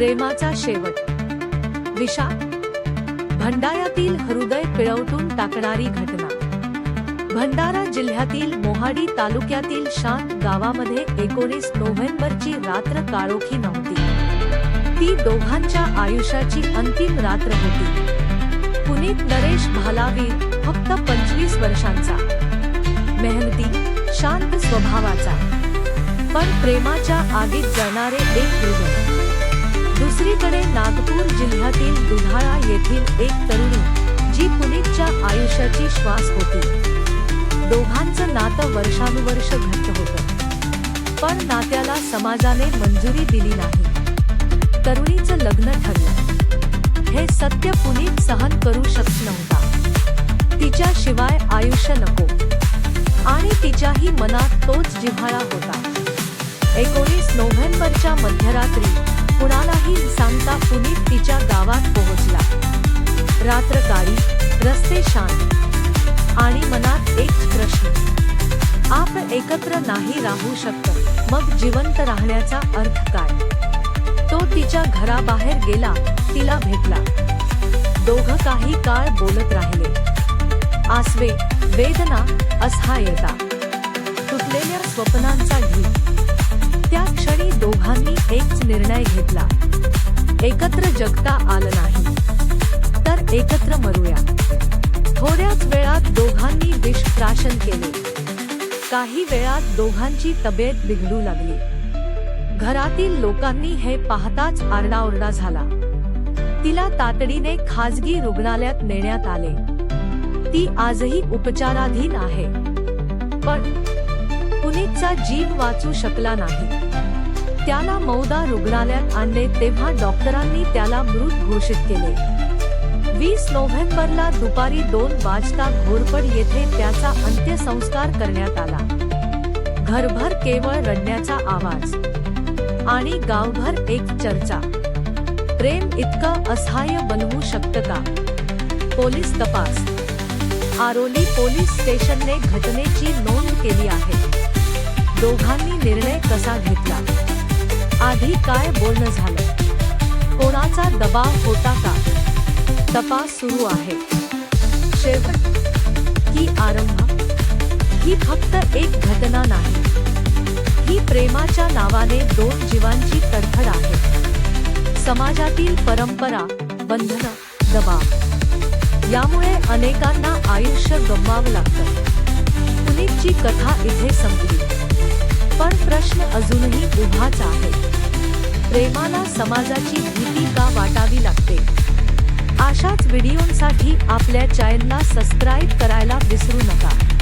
प्रेमाचा शेवट. दिशा भंडाऱ्यातील हृदय पिळवटून टाकणारी घटना. भंडारा जिल्ह्यातील मोहाडी तालुक्यातील शांत गावामध्ये एकोणीस नोव्हेंबरची रात्र काळोखी नव्हती. ती दोघांच्या आयुष्याची अंतिम रात्र होती. पुनीत नरेश भालावीर फक्त पंचवीस वर्षांचा. मेहनती शांत स्वभावाचा. पण प्रेमाच्या आगीत जळणारे एक हृदय. दुसरीकडे नागपूर जिल्ह्यातील दुधाळा येथील एक तरुणी जी पुनीतच्या आयुष्याची श्वास होती. दोघांचं नातं वर्षानुवर्ष घट्ट होतं. पण नात्याला समाजाने मंजुरी दिली नाही. तरुणीचं लग्न ठरलं. हे सत्य पुनीत सहन करू शकत नव्हता. तिच्याशिवाय आयुष्य नको. आणि तिच्याही मनात तोच जिव्हाळा होता. एकोणीस नोव्हेंबरच्या मध्यरात्री कुणालाही सांगता पुनीत तिच्या गावात पोहोचला. रात्र काळी रस्ते शांत आणि मनात एक प्रश्न. आपण एकत्र नाही राहू शकत मग जिवंत राहण्याचा अर्थ काय? तो तिच्या घराबाहेर गेला तिला भेटला. दोघं काही काळ बोलत राहिले. आसवे वेदना असहायता. तुटलेल्या स्वप्नांचा ढीग. त्या क्षणी दोघांनी एकच निर्णय घेतला. एकत्र जगता आलं नाही. तर एकत्र मरूया. थोड्याच वेळात दोघांनी विष प्राशन केले. काही वेळात दोघांची तब्येत बिघडू लागली. घरातील लोकांनी हे पाहताच आरडाओरडा झाला. तिला तातडीने खाजगी रुग्णालयात नेण्यात आले. ती आजही उपचाराधीन आहे. पण पुनीतचा जीव वाचू शकला नाही. त्याला मौदा रुग्णालयात आणले तेव्हा डॉक्टरांनी त्याला मृत घोषित केले. वीस नोव्हेंबरला दुपारी दोन वाजता घोरपड येथे त्याचा अंत्यसंस्कार करण्यात आला. घरभर केवळ रडण्याचा आवाज आणि गावभर एक चर्चा. प्रेम इतकं असहाय्य बनवू शकतं का? पोलीस तपास. आरोली पोलीस स्टेशनने घटनेची नोंद केली आहे. दोघांनी निर्णय कसा घेतला? आधी काय बोलणं झालं? कोणाचा दबाव होता का? तपास सुरू आहे. शेवट ही आरंभ ही फक्त एक घटना नाही. ही प्रेमाच्या नावाने दोन जीवांची तडफड आहे. समाजातील परंपरा बंधन दबाव यामुळे अनेकांना आयुष्य गमवावं लागतं. पुनीतची कथा इथे संपली. पण प्रश्न अजूनही उभाच आहे. प्रेमाला समाजाची भीती का वाटावी लागते? अशाच व्हिडिओंसाठी आपल्या चॅनलला सबस्क्राईब करायला विसरू नका.